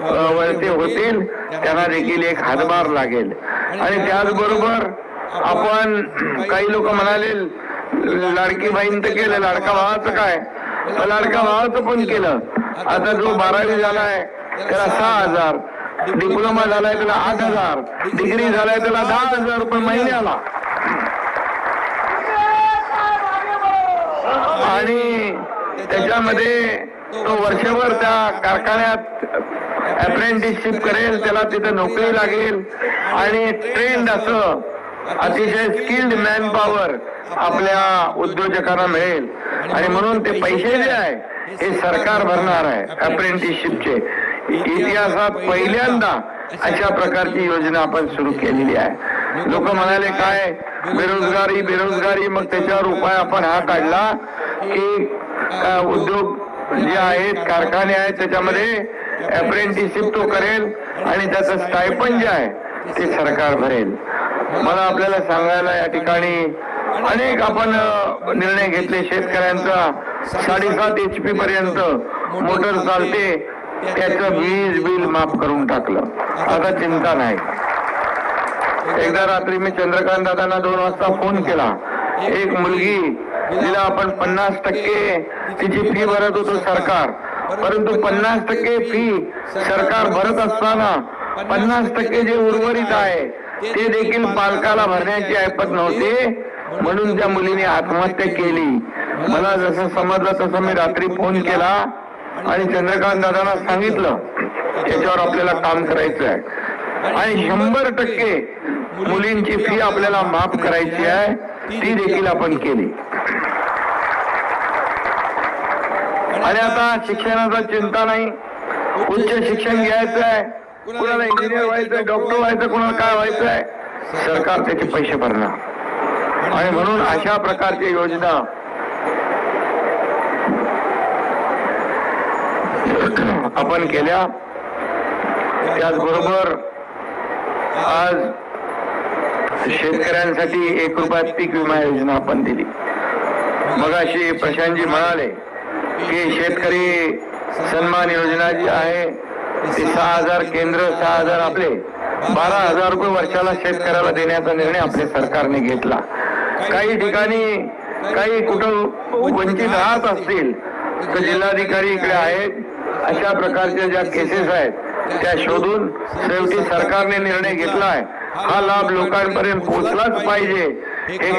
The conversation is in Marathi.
वरती होतील त्यांना देखील एक हातभार लागेल. आणि त्याचबरोबर आपण काही लोक म्हणाले लाडकी बहीण तर केलं लाडका भावाचं काय? लाडका भावाचं पण केलं. आता जो बारावी झालाय त्याला सहा हजार. डिप्लोमा झालाय त्याला आठ हजार. डिग्री झालाय त्याला दहा हजार रुपये महिन्याला आणि त्याच्यामध्ये तो वर्षभर त्या कारखान्यात अप्रेंटिसशिप करेल त्याला तिथे नोकरी लागेल. आणि ट्रेंड असं अतिशय स्किल्ड मॅन पॉवर आपल्या उद्योजकांना मिळेल. आणि म्हणून ते पैसे जे आहे हे सरकार भरणार आहे अप्रेंटिसशिपचे इतिहासात पहिल्यांदा अशा प्रकारची योजना आपण सुरू केलेली आहे. लोक म्हणाले काय? बेरोजगारी बेरोजगारी. मग त्याच्यावर उपाय आपण हा काढला की उद्योग जे आहेत कारखाने आहेत त्याच्यामध्ये अप्रेंटिसशिप तो करेल आणि त्याचं स्टायपन जे आहे ते सरकार भरेल. मला आपल्याला सांगायला या ठिकाणी अनेक आपण निर्णय घेतले. शेतकऱ्यांचा साडेसात एच पी पर्यंत मोटर चालते. त्याचं वीज बिल माफ करून टाकलं. आता चिंता नाही. एकदा रात्री मी चंद्रकांत दादांना दोन वाजता फोन केला. एक मुलगी तिला आपण पन्नास टक्के तिची फी भरत होतो सरकार. परंतु पन्नास टक्के फी सरकार भरत असताना पन्नास टक्के जे उर्वरित आहे ते देखील पालकाला भरण्याची ऐपत नव्हते. म्हणून त्या मुलीने आत्महत्या केली. मला जसं समजलं तसं मी रात्री फोन केला आणि चंद्रकांत दादांना सांगितलं त्याच्यावर आपल्याला काम करायचं आहे. आणि शंभर टक्के मुलींची फी आपल्याला माफ करायची आहे ती देखील आपण केली. आणि आता शिक्षणाचा चिंता नाही. उच्च शिक्षण घ्यायचं आहे. कुणाला इंजिनियर व्हायचंय डॉक्टर व्हायचं कुणाला काय व्हायचं आहे सरकार त्याचे पैसे भरणार. आणि म्हणून अशा प्रकारच्या योजना आपण केल्या. त्याचबरोबर आज शेतकऱ्यांसाठी एक रुपयात पीक विमा योजना आपण दिली. मग अशी प्रशांतजी म्हणाले की शेतकरी सन्मान योजना जी आहे ती सहा हजार केंद्र सहा हजार आपले बारा हजार रुपये वर्षाला शेतकऱ्याला देण्याचा निर्णय आपल्या सरकारने घेतला. काही ठिकाणी काही कुठं वंचित राहत असतील तर जिल्हाधिकारी इकडे आहेत. अशा प्रकारच्या ज्या केसेस आहेत त्या शोधून शेवटी सरकारने निर्णय घेतलाय. हा लाभ लोकांपर्यंत पोहोचलाच पाहिजे. हे